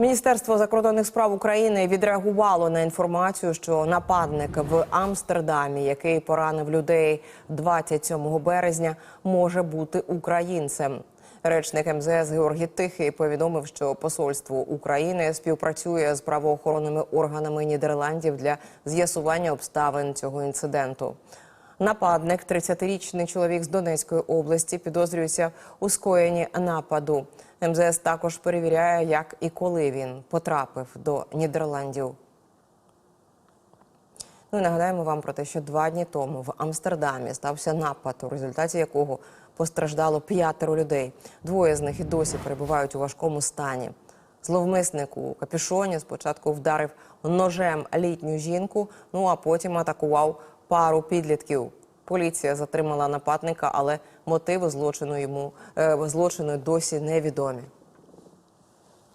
Міністерство закордонних справ України відреагувало на інформацію, що нападник в Амстердамі, який поранив людей 27 березня, може бути українцем. Речник МЗС Георгій Тихий повідомив, що посольство України співпрацює з правоохоронними органами Нідерландів для з'ясування обставин цього інциденту. Нападник, 30-річний чоловік з Донецької області, підозрюється у скоєнні нападу. МЗС також перевіряє, як і коли він потрапив до Нідерландів. Ну нагадаємо вам про те, що два дні тому в Амстердамі стався напад, у результаті якого постраждало п'ятеро людей. Двоє з них і досі перебувають у важкому стані. Зловмисник у капюшоні спочатку вдарив ножем літню жінку, ну а потім атакував пару підлітків. Поліція затримала нападника, але мотиви злочину йому е, злочину досі невідомі.